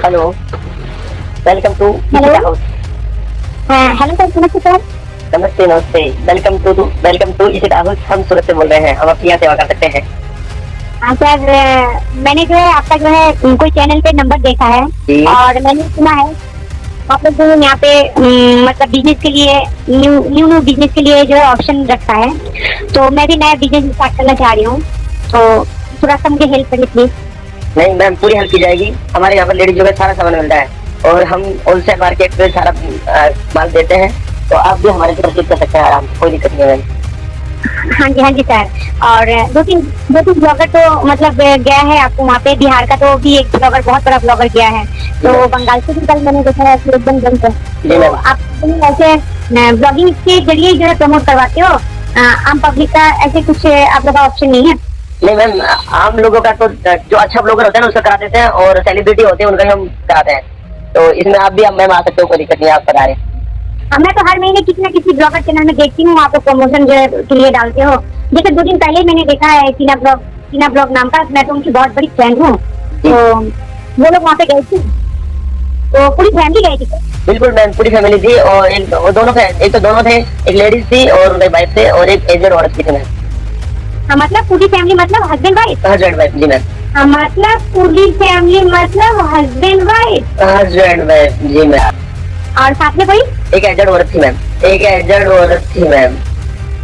Hello welcome to. House hello sir नमस्ते sir नमस्ते नमस्ते वेलकम टू वेलकम टू इसी हाउस हम सूरत से बोल रहे हैं। हम आपकी यहाँ सेवा कर सकते हैं। हाँ सर मैंने जो है आपका जो है कोई चैनल पे नंबर देखा है। और मैंने सुना है आप लोग जो है यहाँ पे मतलब बिज़नेस के लिए न्यू न्यू न्यू बिज़नेस के लिए जो है ऑप्शन रखा है। तो मैं भी नया बिज़नेस स्टार्ट करना चाह रही हूँ। तो थोड़ा सा मुझे हेल्प करिए प्लीज़ नहीं मैम पूरी हेल्प की जाएगी। हमारे यहाँ पर लेडीज़ जो है सारा सामान मिलता है। और हम होलसेल मार्केट में सारा माल देते हैं। तो आप भी हमारे से कर सकते हैं आराम से कोई दिक्कत नहीं है हाँ जी हाँ जी सर और दो तीन दो तीन ब्लॉगर तो मतलब गया है आपको वहाँ पे बिहार का तो भी एक ब्लॉगर बहुत बड़ा ब्लॉगर गया है। तो बंगाल से भी कल मैंने देखा है एकदम जम है। तो आप ऐसे ब्लॉगिंग के ज़रिए जो है प्रमोट करवाते हो? आम पब्लिक का ऐसे कुछ आप लोग का ऑप्शन नहीं है? नहीं मैम आम लोगों का तो जो अच्छा ब्लॉगर होता है ना उसका करा देते हैं और सेलिब्रिटी होते हैं उनका हम कराते हैं। तो इसमें आप भी मैम आ सकते हो कोई दिक्कत नहीं आप करा रहे हैं। मैं तो हर महीने किसी ना किसी ब्लॉगर चैनल में देखती हूँ आप प्रमोशन जो है के लिए डालते हो। जैसे दो दिन पहले मैंने देखा है टीना ब्लॉग टीना ब्लॉग नाम का मैं तो उनकी बहुत बड़ी फ्रेंड हूँ। तो वो लोग वहाँ पे गए थे। तो पूरी फैमिली गई थी। बिल्कुल मैम पूरी फैमिली थी और एक दोनों एक तो दोनों थे एक लेडीज़ थी और उनके वाइफ थे और एक एजेड औरत थी मैम। हाँ, मतलब पूरी फैमिली मतलब हस्बैंड वाइफ हस्बैंड वाइफ जी मैम हाँ, मतलब पूरी फैमिली मतलब हस्बैंड वाइफ हस्बैंड वाइफ जी मैम और साथ में कोई? एक एजेड औरत थी मैम एक एजेड औरत थी मैम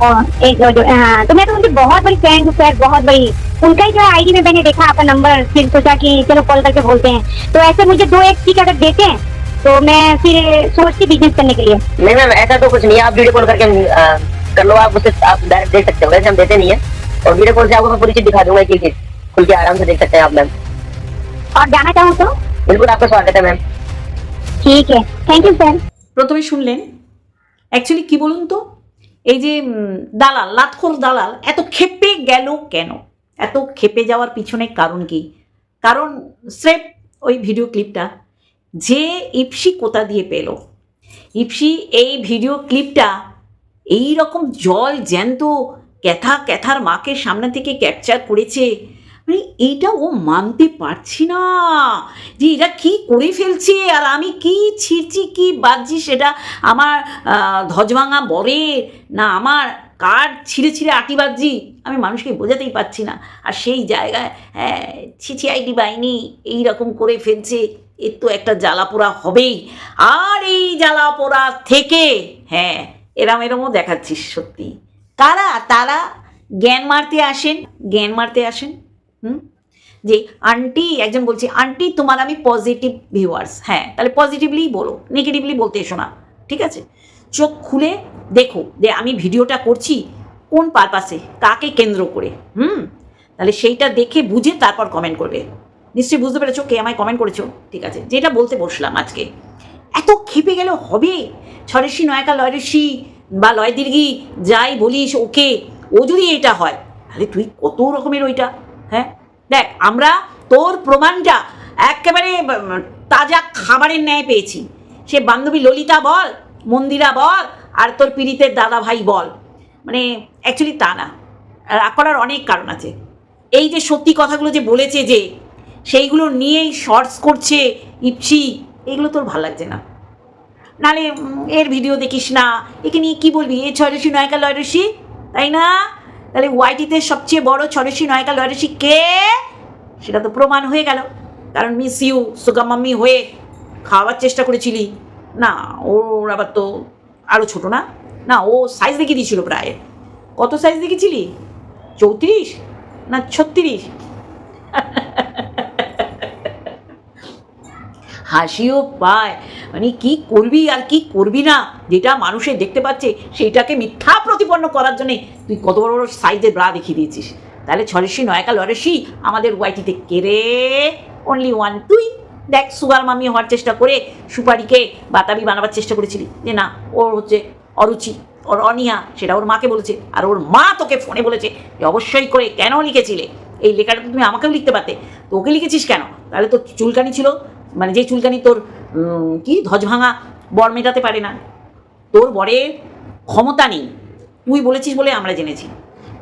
और एक दो, दो हाँ तो मैं तो उनकी बहुत बड़ी फ्रेंड हूँ सर बहुत बड़ी। उनका ही जो आईडी में मैंने देखा आपका नंबर फिर सोचा कि चलो कॉल करके बोलते हैं। तो ऐसे मुझे दो एक चीज़ अगर देते हैं तो मैं फिर सोचती बिज़नेस करने के लिए। नहीं मैम ऐसा तो कुछ नहीं है। आप वीडियो कॉल करके अ, कर लो। आप उससे आप डायरेक्ट देख सकते हो। वैसे हम देते नहीं है। और वीडियो कॉल से आपको मैं पूरी चीज दिखा दूंगा एक एक चीज खुल के आराम से देख सकते हैं आप मैम और जाना चाहूँ तो बिल्कुल आपका स्वागत है मैम ठीक है थैंक यू सर প্রথমে শুনলেন অ্যাকচুয়ালি কি বলুন তো এই যে উম, দালাল লাতখোর দালাল এত ক্ষেপে গেল কেন এত ক্ষেপে যাওয়ার পিছনে কারণ কি কারণ স্রেফ ওই ভিডিও ক্লিপটা যে ইপসি কোথা দিয়ে পেল ইপসি এই ভিডিও ক্লিপটা এই রকম জল জ্যান্ত ক্যাথা ক্যাথার মাকে সামনে থেকে ক্যাপচার করেছে। মানে এইটা ও মানতে পারছি না যে এরা কি করে ফেলছে আর আমি কি ছিঁড়ছি কি বাজছি সেটা আমার আহ, ধ্বজভাঙা বরের না আমার কার ছিঁড়ে ছিঁড়ে আটি বাজছি আমি মানুষকে বোঝাতেই পারছি না। আর সেই জায়গায় হ্যাঁ ছিছি আইডি বাইনি এই রকম করে ফেলছে এর তো একটা জ্বালা পোড়া হবেই। আর এই জ্বালা পোড়া থেকে হ্যাঁ এরম এরমও দেখাচ্ছিস সত্যি। কারা? তারা জ্ঞান মারতে আসেন। জ্ঞান মারতে আসেন। হুম? যে আন্টি একজন বলছে আন্টি তোমার আমি পজিটিভ ভিউয়ার্স হ্যাঁ তাহলে পজিটিভলি বলো নেগেটিভলি বলতে এসো না, ঠিক আছে? চোখ খুলে দেখো যে আমি ভিডিওটা করছি কোন পারপাসে কাকে কেন্দ্র করে, হুম? তাহলে সেইটা দেখে বুঝে তারপর কমেন্ট করবে। নিশ্চয়ই বুঝতে পেরেছ কে আমায় কমেন্ট করেছ? ঠিক আছে, যেটা বলতে বসলাম আজকে। এত খেপে গেলে হবে? ছরেশি নয়কা, লয়রেশি বা লয় দীর্ঘি, যাই বলিস, ওকে। ও যদি এটা হয় তাহলে তুই কত রকমের ওইটা হ্যাঁ? দেখ, আমরা তোর প্রমাণটা একেবারে তাজা খাবারের ন্যায় পেয়েছি। সে বান্ধবী ললিতা বল, মন্দিরা বল, আর তোর পীড়িতের দাদা ভাই বল। মানে অ্যাকচুয়ালি তা না। রাগ করার অনেক কারণ আছে। এই যে সত্যি কথাগুলো যে বলেছে যে, সেইগুলো নিয়েই শর্টস করছে ইপসি, এগুলো তোর ভালো লাগছে না। নালে এর ভিডিও দেখিস না। একে নিয়ে কী বলবি? এ ছয়রসি নয়কা লয়রসি তাই না? তাহলে ওয়াইটিতে সবচেয়ে বড় ছয়রসি নয়কা লয়রসি কে? সেটা তো প্রমাণ হয়ে গেল। কারণ মিস ইউ সুগা মাম্মি হয়ে খাওয়ার চেষ্টা করেছিলি। না, ওর আবার তো আরও ছোটো না? না, ও সাইজ দেখিয়ে দিয়েছিল প্রায়। কত সাইজ দেখেছিলি চৌত্রিশ না ছত্রিশ? হাসিও পায়। মানে কি করবি আর কি করবি না? যেটা মানুষে দেখতে পাচ্ছে, সেইটাকে মিথ্যা প্রতিপন্ন করার জন্যে তুই কত বড় বড় সাইজের ব্রা দেখিয়ে দিয়েছিস। তাহলে ছরেশি নয়কা লরেশি আমাদের ওয়াইটিতে কেড়ে অনলি ওয়ান তুই দেখ, সুগার মামি হওয়ার চেষ্টা করে সুপারিকে বাতাবি বানাবার চেষ্টা করেছিলি। যে না, ওর হচ্ছে অরুচি, ওর অনিয়া, সেটা ওর মাকে বলেছে। আর ওর মা তোকে ফোনে বলেছে যে অবশ্যই করে কেন লিখেছিলে? এই লেখাটা তো তুমি আমাকেও লিখতে পারতে। তো ওকে লিখেছিস কেন? তাহলে তোর চুলকানি ছিল মানে যে চুলকানি তোর কি ধ্বজ ভাঙা বর মেটাতে পারে না। তোর বরের ক্ষমতা নেই। তুই বলেছিস বলে আমরা জেনেছি।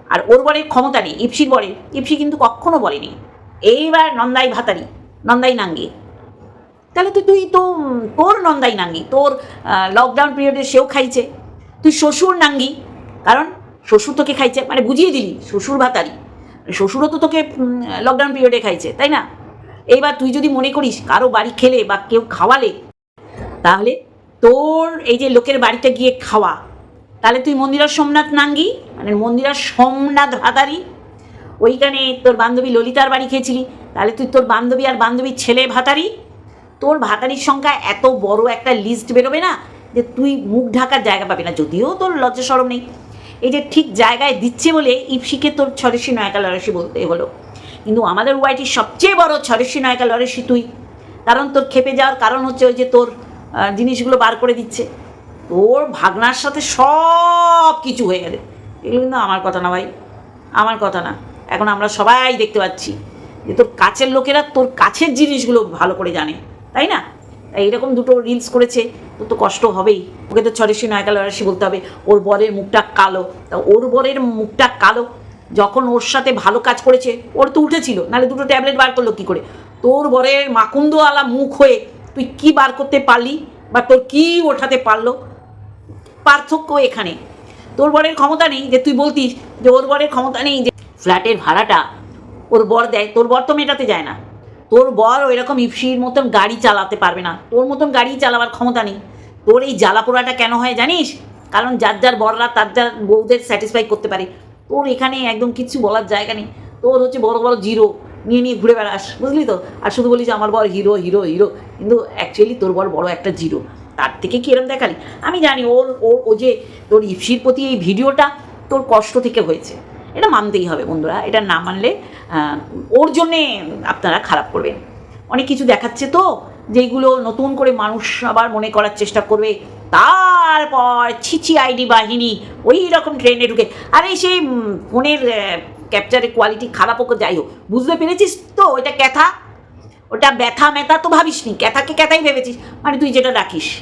আর ওর বরের ক্ষমতা নেই, ইপসির বরের ইপসি কিন্তু কখনো বলেনি। এইবার নন্দাই ভাতারি, নন্দাই নাঙ্গে। তাহলে তো তুই তো, তোর নন্দাই নাঙ্গি। তোর লকডাউন পিরিয়ডে সেও খাইছে। তুই শ্বশুর নাঙ্গি। কারণ শ্বশুর তোকে খাইছে। মানে বুঝিয়ে দিলি, শ্বশুর ভাতারি। শ্বশুরও তো তোকে লকডাউন পিরিয়ডে খাইছে, তাই না? এইবার তুই যদি মনে করিস কারও বাড়ি খেলে বা কেউ খাওয়ালে, তাহলে তোর এই যে লোকের বাড়িতে গিয়ে খাওয়া, তাহলে তুই মন্দিরা সোমনাথ নাঙ্গি মানে মন্দিরা সোমনাথ ভাতারি, ওইখানে তোর বান্ধবী ললিতার বাড়ি খেয়েছিলি, তাহলে তুই তোর বান্ধবী আর বান্ধবীর ছেলে ভাতারি, তোর ভাতারির সংখ্যা এত বড় একটা লিস্ট বেরোবে না যে তুই মুখ ঢাকার জায়গা পাবি না, যদিও তোর লজ্জা সরম নেই। এই যে ঠিক জায়গায় দিচ্ছে বলে ইপসিকে তোর ছরেশি নয়কা লরেশি বলতে হলো। কিন্তু আমাদের ওয়াইটির সবচেয়ে বড় ছরেশি নায়িকা লরেশি তুই। কারণ তোর খেপে যাওয়ার কারণ হচ্ছে ওই যে তোর জিনিসগুলো বার করে দিচ্ছে। তোর ভাগনার সাথে সব কিছু হয়ে গেছে। এগুলো কিন্তু আমার কথা না ভাই, আমার কথা না। এখন আমরা সবাই দেখতে পাচ্ছি যে তোর কাছের লোকেরা তোর কাছের জিনিসগুলো ভালো করে জানে, তাই না? তাই এরকম দুটো রিলস করেছে তোর তো কষ্ট হবেই। ওকে তো ছড়েশি নয়কাল বলতে হবে, ওর বরের মুখটা কালো। তা ওর বরের মুখটা কালো যখন ওর সাথে ভালো কাজ করেছে, ওর তো উঠেছিল, নাহলে দুটো ট্যাবলেট বার করল কী করে? তোর বরের মাকুন্দওয়ালা মুখ হয়ে তুই কি বার করতে পারলি বা তোর কি ওঠাতে পারল? পার্থক্য এখানে। তোর বরের ক্ষমতা নেই যে তুই বলতিস যে ওর বরের ক্ষমতা নেই যে ফ্ল্যাটের ভাড়াটা ওর বর দেয়, তোর বর তো মেটাতে যায় না। তোর বর ওই রকম ইপসির মতন গাড়ি চালাতে পারবে না, তোর মতন গাড়ি চালাবার ক্ষমতা নেই। তোর এই জ্বালাপোড়াটা কেন হয় জানিস? কারণ যার যার বররা তার যার বউদের স্যাটিসফাই করতে পারে। তোর এখানে একদম কিচ্ছু বলার জায়গা নেই। তোর হচ্ছে বড় বড় জিরো নিয়ে নিয়ে ঘুরে বেড়াস, বুঝলি তো? আর শুধু বলি যে আমার বর হিরো হিরো হিরো। কিন্তু অ্যাকচুয়ালি তোর বর বড় একটা জিরো। তার থেকে কি এরম দেখালি? আমি জানি ওর ওর, ও যে তোর ইপসির প্রতি এই ভিডিওটা তোর কষ্ট থেকে হয়েছে। এটা মানতেই হবে বন্ধুরা, এটা না মানলে ওর জন্যে আপনারা খারাপ করবেন। অনেক কিছু দেখাচ্ছে তো। যেগুলো নতুন করে মানুষ আবার মনে করার চেষ্টা করবে। তারপর ছিচি আইডি বাহিনী ওই রকম ট্রেনে ঢুকে। আরে সেই ফোনের ক্যাপচারের কোয়ালিটি খারাপ হোক, যাই হোক। বুঝতে পেরেছিস তো? ওইটা ক্যাথা? ওটা ব্যথা ম্যাথা তো ভাবিস নি ক্যাথাকে ক্যাথাই ভেবেছিস? মানে তুই যেটা রাখিস।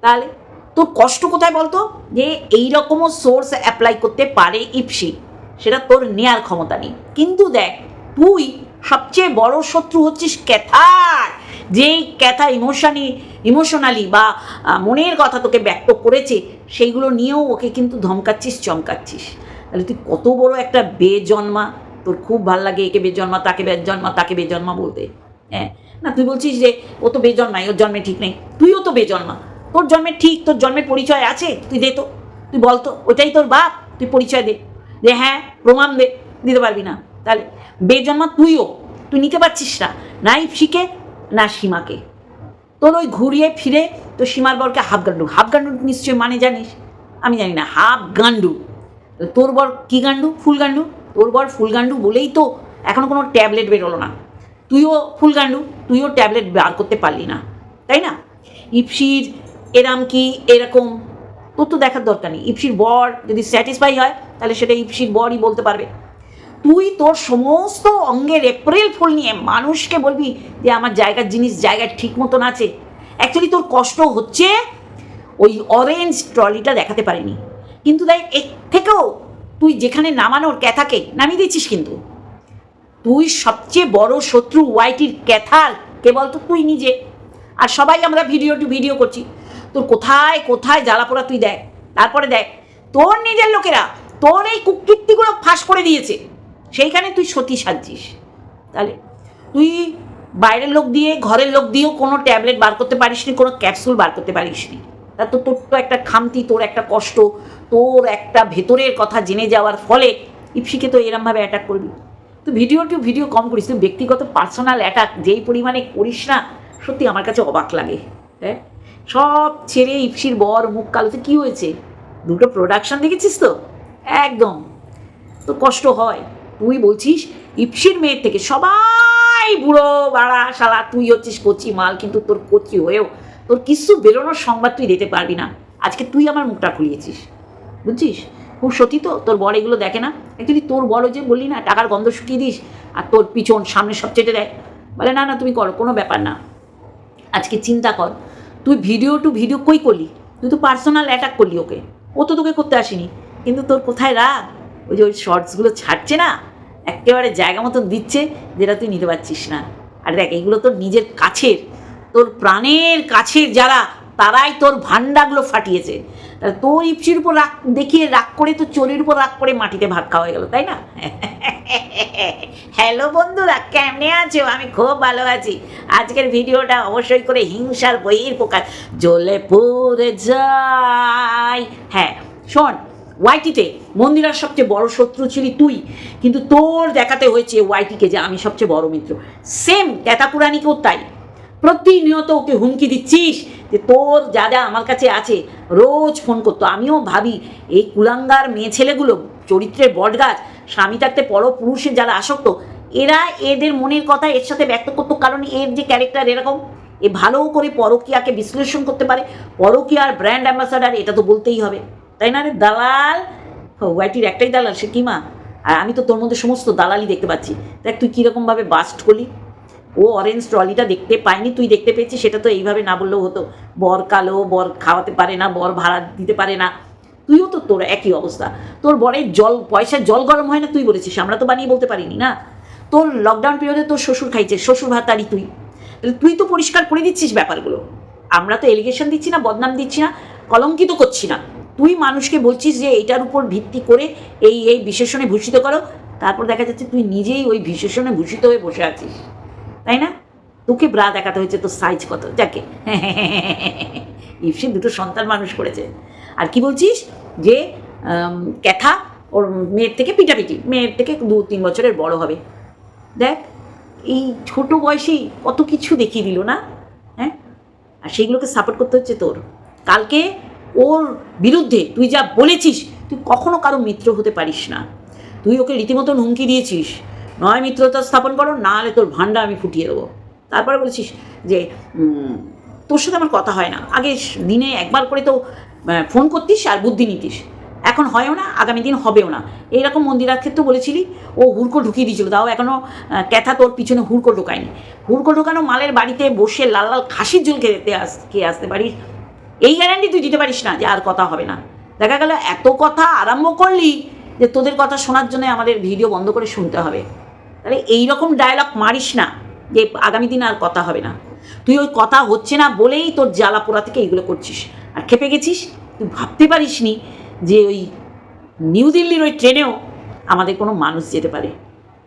তাহলে, তোর কষ্ট কোথায় বলতো? যে এই রকমও সোর্স অ্যাপ্লাই করতে পারে ইপসি সেটা তোর নেয়ার ক্ষমতা নেই। কিন্তু দেখ, তুই সবচেয়ে বড় শত্রু হচ্ছিস ক্যাথার। যেই ক্যাথা ইমোশনালি ইমোশনালি বা মনের কথা তোকে ব্যক্ত করেছে, সেইগুলো নিয়েও ওকে কিন্তু ধমকাচ্ছিস, চমকাচ্ছিস। তাহলে তুই কত বড় একটা বেজন্মা। তোর খুব ভালো লাগে একে বেজন্মা, তাকে বেজন্মা তাকে বেজন্মা বলতে। হ্যাঁ? না, তুই বলছিস যে, ও তো বেজন্মাই ওর জন্মে ঠিক নেই। তুইও তো বেজন্মা। তোর জন্মের ঠিক, তোর জন্মের পরিচয় আছে? তুই দে তো। তুই বলতো ওটাই তোর বাপ? তুই পরিচয় দে। যে হ্যাঁ প্রমাণ দে। দিতে পারবি না। তাহলে, বেজন্মা তুইও। তুই নিতে পারছিস না। না ইপসিকে না সীমাকে। তোর ওই ঘুরিয়ে ফিরে তো সীমার বরকে হাফ গান্ডু হাফ গান্ডু নিশ্চয়ই মানে জানিস? আমি জানি না, হাফ গান্ডু। তোর বর কী গান্ডু? ফুল গান্ডু? তোর বর ফুল গান্ডু বলেই তো এখনও কোনো ট্যাবলেট বেরোলো না। তুইও ফুল গান্ডু, তুইও ট্যাবলেট বার করতে পারলি না। তাই না? ইপসির এরাম কি এরকম? তোর তো দেখার দরকার নেই। ইপসির বর যদি স্যাটিসফাই হয়, তাহলে সেটা ইপসির বরই বলতে পারবে। তুই তোর সমস্ত অঙ্গের এপ্রিল ফুল নিয়ে মানুষকে বলবি যে আমার জায়গার জিনিস জায়গায় ঠিক মতন আছে। অ্যাকচুয়ালি তোর কষ্ট হচ্ছে ওই অরেঞ্জ ট্রলিটা দেখাতে পারিনি। কিন্তু দেখ, এর থেকেও তুই যেখানে নামানোর ক্যাথাকে নামিয়ে দিচ্ছিস কিন্তু। তুই সবচেয়ে বড় শত্রু ওয়াইটির ক্যাথার, কে বলতো? তুই নিজে। আর সবাই আমরা ভিডিও টু ভিডিও করছি। তোর কোথায় কোথায় জ্বালাপোড়া তুই দেখ। তারপরে দেখ, তোর নিজের লোকেরা তোর এই কুকীর্তিগুলো ফাঁস করে দিয়েছে। সেইখানে তুই সতী সাজছিস। তাহলে তুই বাইরের লোক দিয়ে, ঘরের লোক দিয়েও কোনো ট্যাবলেট বার করতে পারিস নি কোনো ক্যাপসুল বার করতে পারিস নি তা তো তোর তো একটা খামতি, তোর একটা কষ্ট, তোর একটা ভেতরের কথা জেনে যাওয়ার ফলে ইপসিকে তো এরমভাবে অ্যাটাক করবি। তো ভিডিও টু ভিডিও কম করিস, তুই ব্যক্তিগত পার্সোনাল অ্যাটাক যেই পরিমাণে করিস না, সত্যি আমার কাছে অবাক লাগে। হ্যাঁ? সব ছেড়ে ইপসির বর মুখ কালোতে কী হয়েছে? দুটো প্রোডাকশন দেখেছিস তো? একদম। তো কষ্ট হয়। তুই বলছিস, ইপসির মেয়ের থেকে সবাই বুড়ো, বাড়া, শালা, তুই হচ্ছিস কচি মাল, কিন্তু তোর কচি হয়েও তোর কিছু বেরোনোর সংবাদ তুই দিতে পারবি না। আজকে তুই আমার মুখটা খুলিয়েছিস। বুঝছিস? খুব সত্যি তো, তোর বর এগুলো দেখে না। অ্যাকচুয়ালি তোর বড় যে বললি না, টাকার গন্ধ শুকিয়ে দিস, আর তোর পিছন সামনে সব চেটে দেয়, বলে না না, তুমি করো, কোনো ব্যাপার না। আজকে চিন্তা কর, তুই ভিডিও টু ভিডিও কই করলি? তুই তো পার্সোনাল অ্যাটাক করলি ওকে। ও তো তোকে করতে আসেনি। কিন্তু তোর কোথায় রাগ? ওই যে ওই শর্টসগুলো ছাড়ছে না? একেবারে জায়গা মতন দিচ্ছে যেটা তুই নিতে পারছিস না। আর দেখ, এগুলো তোর নিজের কাছের, তোর প্রাণের কাছের যারা, তারাই তোর ভান্ডাগুলো ফাটিয়েছে। তাহলে তোর ইপসির উপর রাগ দেখিয়ে রাগ করে, তোর চোরের উপর রাগ করে মাটিতে ভাত খাওয়া হয়ে গেল, তাই না? হ্যালো বন্ধুরা, কেমনে আছো? আমি খুব ভালো আছি। আজকের ভিডিওটা অবশ্যই করে হিংসার বইয়ের প্রকাশ জ্বলে পড়ে যাই। হ্যাঁ শোন ওয়াইটিতে মন্দিরার সবচেয়ে বড় শত্রু ছিলি তুই। কিন্তু তোর দেখাতে হয়েছে ওয়াইটিকে যে আমি সবচেয়ে বড় মিত্র। সেম ক্যাতাকুরানিকেও তাই। প্রতিনিয়ত ওকে হুমকি দিচ্ছিস যে তোর যা যা আমার কাছে আছে, রোজ ফোন করতো। আমিও ভাবি, এই কুলাঙ্গার মেয়ে ছেলেগুলো, চরিত্রের বটগাছ, স্বামী থাকতে পর পুরুষের যারা আসক্ত, এরা এদের মনের কথা এর সাথে ব্যক্ত করতো কারণ এর যে ক্যারেক্টার এরকম, এ ভালো করে পরকিয়াকে বিশ্লেষণ করতে পারে। পরকিয়ার ব্র্যান্ড অ্যাম্বাসাডার এটা তো বলতেই হবে। তাই না রে? দালাল? ওয়াইটির একটাই দালাল, সে কিমা আর আমি তো তোর মধ্যে সমস্ত দালালি দেখতে পাচ্ছি। দেখ, তুই কীরকমভাবে বাস্ট করলি। ও অরেঞ্জ ট্রলিটা দেখতে পায়নি তুই দেখতে পেয়েছিস, সেটা তো এইভাবে না বললেও হতো। বর কালো, বর খাওয়াতে পারে না, বর ভাড়া দিতে পারে না। তুইও তো তোর একই অবস্থা। তোর বরের জল পয়সার জল গরম হয় না তুই বলেছিস? আমরা তো বানিয়ে বলতে পারিনি না? তোর লকডাউন পিরিয়ডে তোর শ্বশুর খাইছে, শ্বশুর ভাত ভাতারি তুই তুই তো পরিষ্কার করে দিচ্ছিস ব্যাপারগুলো। আমরা তো এলিগেশন দিচ্ছি না, বদনাম দিচ্ছি না, কলঙ্কিত করছি না। তুই মানুষকে বলছিস যে এটার উপর ভিত্তি করে এই এই বিশেষণে ভূষিত করো। তারপর দেখা যাচ্ছে তুই নিজেই ওই বিশেষণে ভূষিত হয়ে বসে আছিস। তাই না? তোকে ব্রা দেখাতে হয়েছে তোর সাইজ কত। যাকে। ইপসি দুটো সন্তান মানুষ করেছে। আর কি বলছিস? যে ক্যাথা ওর মেয়ের থেকে পিটাপিটি মেয়ের থেকে দু, তিন বছরের বড় হবে। দেখ, এই ছোট বয়সেই কত কিছু দেখিয়ে দিল না? হ্যাঁ? আর সেইগুলোকে সাপোর্ট করতে হচ্ছে তোর। কালকে ওর বিরুদ্ধে তুই যা বলেছিস, তুই কখনো কারও মিত্র হতে পারিস না। তুই ওকে রীতিমতন হুমকি দিয়েছিস। নয় মিত্রতা স্থাপন করো, না হলে তোর ভান্ডা আমি ফুটিয়ে দেবো। তারপরে বলেছিস যে তোর সাথে আমার কথা হয় না। আগে দিনে একবার করে তো ফোন করতিস আর বুদ্ধি নিতিস। এখন হয়ও না, আগামী দিন হবেও না। এইরকম মন্দিরার ক্ষেত্রেও বলেছিলি, ও হুড়কো ঢুকিয়ে দিয়েছিল। তাও এখনও ক্যাথা তোর পিছনে হুড়কো ঢোকায়নি। হুড়কো ঢোকানো মালের বাড়িতে বসে লাল লাল খাসির ঝোল খেতে আস, খেয়ে আসতে পারিস। এই গ্যারান্টি তুই দিতে পারিস না যে আর কথা হবে না। দেখা গেল এত কথা আরম্ভ করলি যে তোদের কথা শোনার জন্য আমাদের ভিডিও বন্ধ করে শুনতে হবে। তাহলে এই রকম ডায়লগ মারিস না যে আগামী দিন আর কথা হবে না। তুই ওই কথা হচ্ছে না বলেই তোর জ্বালা পোড়া থেকে এইগুলো করছিস। আর খেপে গেছিস? তুই ভাবতে পারিসনি যে ওই নিউ দিল্লির ওই ট্রেনেও আমাদের কোনো মানুষ যেতে পারে।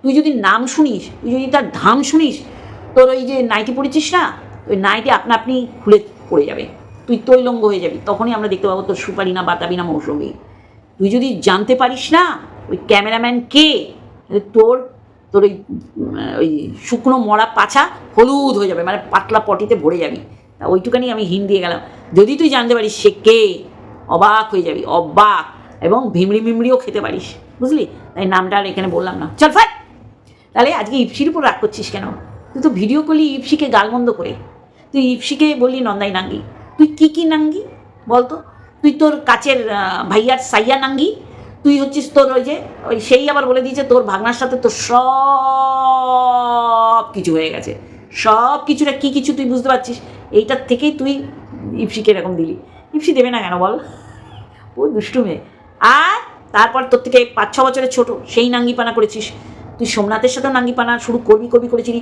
তুই যদি নাম শুনিস, তুই যদি তার ধাম শুনিস, তোর ওই যে নাইটি পড়েছিস না? ওই নাইটি আপনা আপনি খুলে পড়ে যাবে। তুই তৈলঙ্গ হয়ে যাবি, তখনই আমরা দেখতে পাবো তোর সুপারি না বাতাবি না মৌসুমি। তুই যদি জানতে পারিস না, ওই ক্যামেরাম্যান কে? তোর তোর ওই ওই শুকনো মরা পাছা হলুদ হয়ে যাবে মানে পাতলা পটিতে ভরে যাবি। তা ওইটুখানি আমি হিন দিয়ে গেলাম। যদি তুই জানতে পারিস সে কে, অবাক হয়ে যাবি, অবাক। এবং ভিমড়ি মিমড়িও খেতে পারিস, বুঝলি? তাই নামটা আর এখানে বললাম না। চল ফাট তাহলে আজকে ইপসির উপর রাগ করছিস কেন? তুই তো ভিডিও করলি ইপসিকে গালমন্দ করে। তুই ইপসিকে বললি নন্দাই নাঙ্গি তুই কি কি নাঙ্গি? বলতো, তুই তোর কাছের ভাইয়ার সাইয়া নাঙ্গি, তুই হচ্ছিস তোর ওই যে, ওই সেই আবার বলে দিয়েছে, তোর ভাগনার সাথে তোর সব কিছু হয়ে গেছে। সব কিছুটা কি কিছু তুই বুঝতে পারছিস? এইটার থেকেই তুই ইপসিকে এরকম দিলি। ইপসি দেবে না কেন বল? ও দুষ্টু মেয়ে। আর তারপর তোর থেকে পাঁচ ছ বছরের ছোট, সেই নাঙ্গিপানা করেছিস। তুই সোমনাথের সাথেও নাঙ্গিপানা শুরু করবি করবি করেছিলি।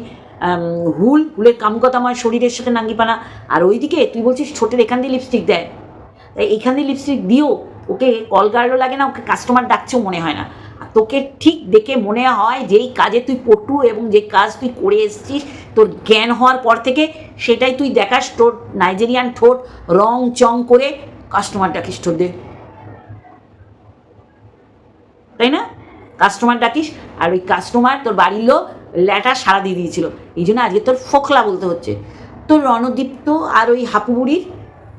হুল, হুলের কামকতাময় শরীরের সাথে নাঙ্গিপানা আর ওইদিকে তুই বলছিস ছোটের এখান দিয়ে লিপস্টিক দেয়। তাই এখান দিয়ে লিপস্টিক দিও, ওকে কল গার্ডও লাগে না, ওকে কাস্টমার ডাকছেও মনে হয় না। তোকে ঠিক দেখে মনে হয় যেই কাজে তুই পটু এবং যে কাজ তুই করে এসেছিস, তোর জ্ঞান হওয়ার পর থেকে সেটাই তুই দেখাস তোর নাইজেরিয়ান ঠোঁট রং চং করে কাস্টমার ডাকিস তোদের। তাই না? কাস্টমার ডাকিস, আর ওই কাস্টমার তোর বাড়ির লোক ল্যাটা সারা দিয়ে দিয়েছিল। এই জন্য আজকে তোর ফোকলা বলতে হচ্ছে। তোর রণদীপ্ত আর ওই হাপু বুড়ির,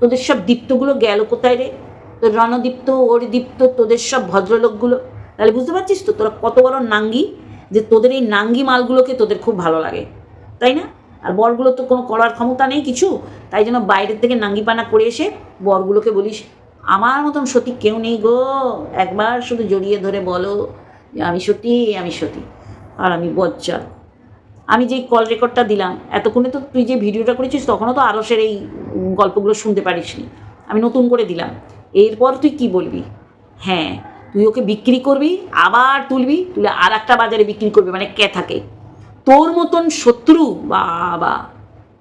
তোদের সব দীপ্তগুলো গেল কোথায় রে? তোর রণদীপ্ত, ওর দীপ্ত, তোদের সব ভদ্রলোকগুলো। তাহলে বুঝতে পারছিস তো, তোরা কত বড় নাঙ্গি যে তোদের এই নাঙ্গি মালগুলোকে তোদের খুব ভালো লাগে। তাই না? আর বরগুলো তো কোনো করার ক্ষমতা নেই কিছু, তাই জন্য বাইরের থেকে নাঙ্গিপানা করে এসে বরগুলোকে বলিস, আমার মতন সতী কেউ নেই গো, একবার শুধু জড়িয়ে ধরে বলো। আমি সতী আমি সতী আর আমি বজ্জা আমি যে কল রেকর্ডটা দিলাম, এতক্ষণে তো তুই যে ভিডিওটা করেছিস, তখনও তো আরসের এই গল্পগুলো শুনতে পারিসনি। আমি নতুন করে দিলাম। এরপর তুই কি বলবি? হ্যাঁ তুই ওকে বিক্রি করবি, আবার তুলবি, তুলে আর একটা বাজারে বিক্রি করবি মানে কে থাকে? তোর মতন শত্রু? বাবা।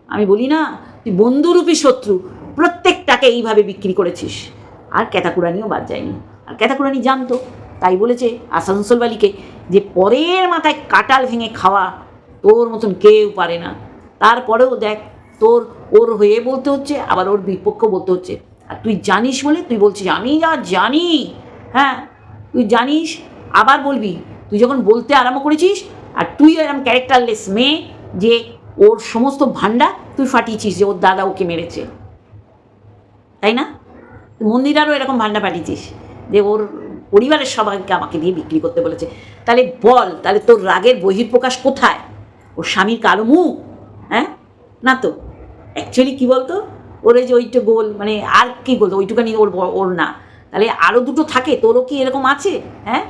আমি বলি না, তুই বন্ধুরূপী শত্রু। প্রত্যেকটাকে এইভাবে বিক্রি করেছিস। আর ক্যাতাকুরানিও বাদ যায়নি। আর ক্যাতাকুরানি জানতো। তাই বলেছে আসানসোল বালিকে যে পরের মাথায় কাটাল ভেঙে খাওয়া তোর মতন কেউ পারে না। তারপরেও দেখ, তোর ওর হয়ে বলতে হচ্ছে, আবার ওর বিপক্ষ বলতে হচ্ছে। আর তুই জানিস বলে তুই বলছিস, আমি যা জানি হ্যাঁ তুই জানিস, আবার বলবি, তুই যখন বলতে আরম্ভ করেছিস, আর তুই এরকম ক্যারেক্টারলেস মেয়ে যে ওর সমস্ত ভান্ডা তুই ফাটিয়েছিস যে ওর দাদা ওকে মেরেছে। তাই না? মন্দিরারও এরকম ভান্ডা ফাটিয়েছিস যে ওর পরিবারের সবাইকে আমাকে দিয়ে বিক্রি করতে বলেছে। তাহলে বল, তাহলে তোর রাগের বহির্প্রকাশ কোথায়? ওর স্বামীর কালো মুখ হ্যাঁ? না তো? অ্যাকচুয়ালি কী বলতো? ওর যে ওইটা গোল মানে আর কি বলতো ওইটুকানি ওর ওর না। তাহলে আরও দুটো থাকে, তোরও কি এরকম আছে? হ্যাঁ?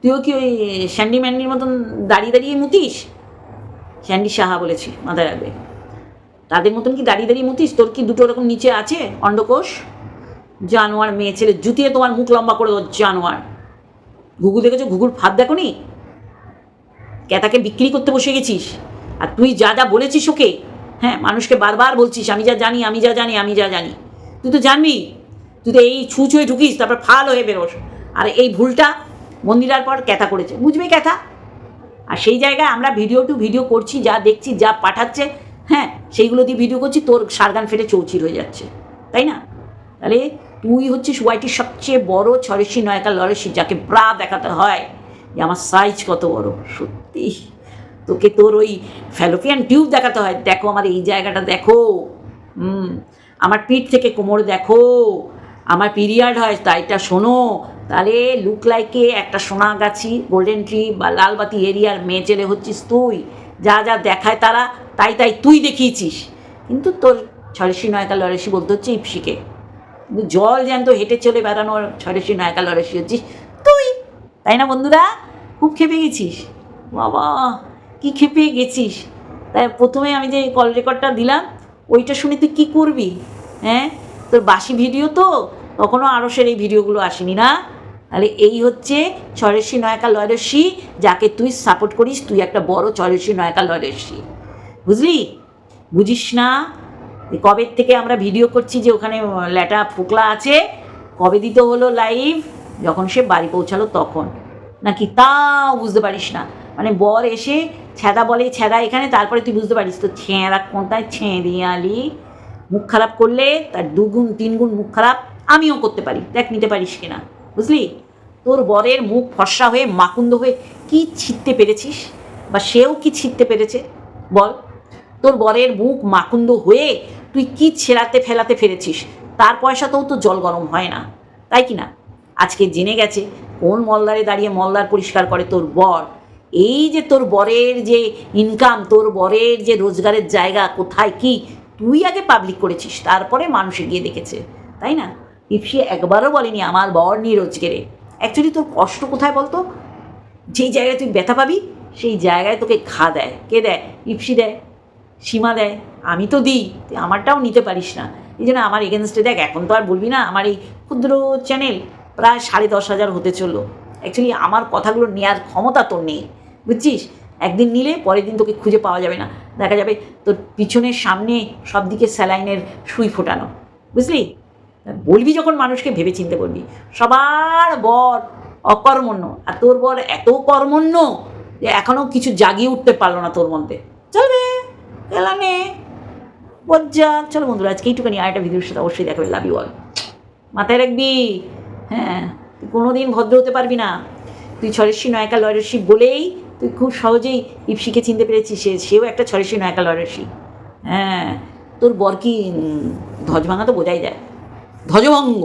তুইও কি ওই স্যান্ডি ম্যান্ডির মতন দাঁড়িয়ে দাঁড়িয়ে মুতিস? স্যান্ডি সাহা বলেছি, মাথায় রাখবে। তাদের মতন কি দাঁড়িয়ে দাঁড়িয়ে মুতিস? তোর কি দুটো এরকম নিচে আছে অন্ডকোষ জানোয়ার মেয়ে ছেলে, জুতিয়ে তোমার মুখ লম্বা করে দেবো, জানোয়ার। ঘুঘু দেখেছ? ঘুঘুর ফাঁদ দেখো নি ক্যাতাকে বিক্রি করতে বসে গেছিস? আর তুই যা যা বলেছিস ওকে হ্যাঁ মানুষকে বারবার বলছিস, আমি যা জানি, আমি যা জানি, আমি যা জানি। তুই তো জানবি, তুই তো এই ছু ছুঁয়ে ঢুকিস, তারপর ফাল হয়ে বেরোস। আর এই ভুলটা মন্দিরার পর ক্যাথা করেছে। বুঝবে ক্যাথা আর সেই জায়গায় আমরা ভিডিও টু ভিডিও করছি, যা দেখছি, যা পাঠাচ্ছে হ্যাঁ সেইগুলো দিয়ে ভিডিও করছি, তোর সারগান ফেটে চৌচির হয়ে যাচ্ছে। তাই না? তাহলে তুই হচ্ছিস ওয়াইটির সবচেয়ে বড় ছরেশি নয়কা লরেশি যাকে ব্রা দেখাতে হয়। যে আমার সাইজ কত বড়। সত্যি? তোকে তোর ওই ফ্যালোপিয়ান টিউব দেখাতে হয়। দেখো আমার এই জায়গাটা দেখো। হুম, আমার পিঠ থেকে কোমর দেখো। আমার পিরিয়ড হয়, তাইটা শোনো। তাহলে লুক লাইকে একটা সোনাগাছি গোল্ডেন ট্রি বা লালবাতি এরিয়ার মেয়ে ছেলে হচ্ছিস তুই। যা যা দেখায় তারা, তাই তাই তুই দেখিয়েছিস। কিন্তু তোর ছরেশি নয়কা লরেশি বলতে হচ্ছে ইপসিকে। জল জ্যান্ত হেঁটে চলে বেড়ানোর ছরেশি নয়কা লরেশি হচ্ছিস। তুই, তাই না বন্ধুরা? খুব খেপে গেছিস। বাবা, কি খেপে গেছিস? তাই প্রথমে আমি যে কল রেকর্ডটা দিলাম, ওইটা শুনে তুই কী করবি? হ্যাঁ? তোর বাসি ভিডিও তো? তখনও আরসের এই ভিডিওগুলো আসেনি না? তাহলে এই হচ্ছে ছরেশি নয়কা লয়রসি যাকে তুই সাপোর্ট করিস, তুই একটা বড় ছরেশি নয়কা লয়রসি বুঝলি? বুঝিস না? কবের থেকে আমরা ভিডিও করছি যে ওখানে ল্যাটা ফোকলা আছে, কবে দিতে হলো লাইভ যখন সে বাড়ি পৌঁছালো তখন। নাকি তাও বুঝতে পারিস না। মানে বর এসে ছ্যাদা বলে, ছ্যাদা এখানে, তারপরে তুই বুঝতে পারিস তো, ছেঁড়া কোনটায় আলি মুখ খারাপ করলে তার দুগুণ তিনগুণ মুখ খারাপ আমিও করতে পারি। দেখ, নিতে পারিস কিনা। বুঝলি? তোর বরের মুখ ফর্সা হয়ে, মাকুন্দ হয়ে কি ছিটতে পেরেছিস? বা সেও কি ছিটতে পেরেছে? বল। তোর বরের মুখ মাকুন্দ হয়ে তুই কি ছেড়াতে ফেলাতে ফেলেছিস? তার পয়সাতেও তো জল গরম হয় না। তাই কি না? আজকে জেনে গেছে কোন মলদারে দাঁড়িয়ে মলদার পরিষ্কার করে তোর বর। এই যে তোর বরের যে ইনকাম তোর বরের যে রোজগারের জায়গা, কোথায় কি? তুই আগে পাবলিক করেছিস, তারপরে মানুষে গিয়ে দেখেছে। তাই না? ইপসি একবারও বলেনি আমার বর নিয়ে রোজগারে। অ্যাকচুয়ালি তোর কষ্ট কোথায় বলতো? যেই জায়গায় তুই ব্যথা পাবি, সেই জায়গায় তোকে খা দেয়। কে দেয়? ইপসি দেয়। সীমা দেয়, আমি তো দিই, তুই আমারটাও নিতে পারিস না। এই জন্য আমার এগেনস্টে দেখ, এখন তো আর বলবি না, আমার এই ক্ষুদ্র চ্যানেল প্রায় সাড়ে দশ হাজার হতে চলল। অ্যাকচুয়ালি আমার কথাগুলো নেওয়ার ক্ষমতা তোর নেই, বুঝছিস? একদিন নিলে পরের দিন তোকে খুঁজে পাওয়া যাবে না। দেখা যাবে তোর পিছনের সামনে সব দিকে স্যালাইনের সুই ফোটানো, বুঝলি? বলবি যখন মানুষকে ভেবে চিনতে বলবি, সবার বর অকর্মণ্য, আর তোর বর এত কর্মণ্য যে এখনও কিছু জাগিয়ে উঠতে পারল না তোর মধ্যে। এলানে বজ্জা। চলো বন্ধুরা, আজকে এইটুখানি আরেকটা ভিডিওর সাথে অবশ্যই দেখাবে লাভ ইউ অল মাথায় রাখবি। হ্যাঁ তুই কোনো দিন ভদ্র হতে পারবি না। তুই ছরেশি নয়কা লয়রসি বলেই তুই খুব সহজেই ইপসিকে চিনতে পেরেছিস সে, সেও একটা ছরেশি নয়কা লয়রসি হ্যাঁ তোর বর কি ধ্বজ ভাঙা তো বোঝাই যায়। ধ্বজভঙ্গ।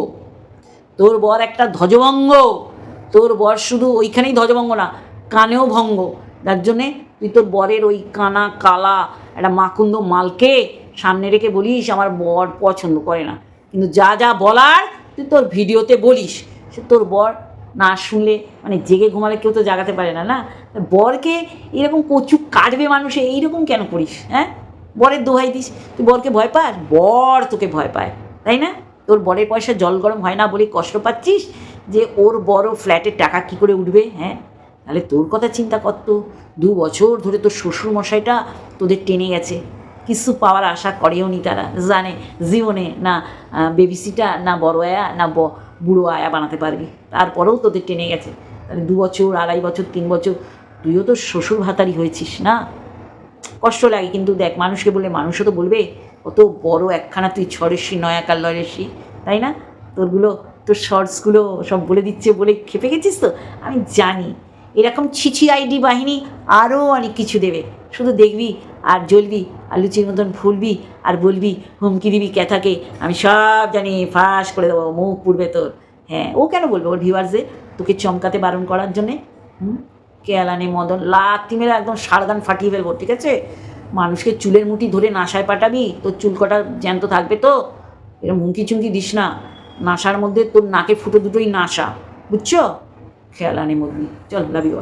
তোর বর একটা ধ্বজভঙ্গ। তোর বর শুধু ওইখানেই ধ্বজভঙ্গ না, কানেও ভঙ্গ। যার জন্যে তুই তোর বরের ওই কানা, কালা, একটা মাকুন্দ মালকে সামনে রেখে বলিস, আমার বর পছন্দ করে না। কিন্তু যা যা বলার তুই তোর ভিডিওতে বলিস। সে তোর বর না শুনলে মানে জেগে ঘুমালে কেউ তো জাগাতে পারে না না? বরকে এরকম কচু কাটবে মানুষে, এইরকম কেন করিস হ্যাঁ? বরের দোহাই দিস। তুই বরকে ভয় পাস? বর তোকে ভয় পায়, তাই না? তোর বরের পয়সা জল গরম হয় না বলে কষ্ট পাচ্ছিস যে ওর বড় ফ্ল্যাটের টাকা কী করে উঠবে হ্যাঁ? তাহলে তোর কথা চিন্তা করতো দু বছর ধরে তোর শ্বশুর মশাইটা তোদের টেনে গেছে। কিছু পাওয়ার আশা করেও নি তারা। জানে জীবনে না বেবিসিটা না বড় আয়া, না বুড়ো আয়া বানাতে পারবি। তারপরেও তোদের টেনে গেছে। তাহলে দু বছর, আড়াই বছর, তিন বছর তুইও তো শ্বশুর ভাতারি হয়েছিস, না? কষ্ট লাগে কিন্তু দেখ, মানুষকে বলে মানুষও তো বলবে, কত বড় একখানা তুই ছড়েসি নয়াকার লড়েসি তাই না? তোরগুলো, তোর শর্টসগুলো সব বলে দিচ্ছে বলে খেপে গেছিস তো? আমি জানি। এরকম ছিছি আইডি বাহিনী আরও অনেক কিছু দেবে। শুধু দেখবি আর জ্বলবি আর লুচির মতন ফুলবি আর বলবি, হুমকি দিবি ক্যাথাকে, আমি সব জানি, ফাঁস করে দেবো, মুখ পুড়বে তোর। হ্যাঁ ও কেন বলবে ওর ভিউয়ার্সে তোকে চমকাতে বারণ করার জন্যে? হুম? কেয়ালানে মদন লাত্তি মেরে একদম সারদান ফাটিয়ে ফেলব, ঠিক আছে? মানুষকে চুলের মুঠি ধরে নাসায় পাঠাবি, তোর চুল কটা জ্যান্ত থাকবে তো? এরকম হুমকি চুমকি দিস না। নাসার মধ্যে তোর নাকে ফুটো দুটোই নাসা, বুঝছ? খেয়াল আনে মুরগি চল লাভ ইউ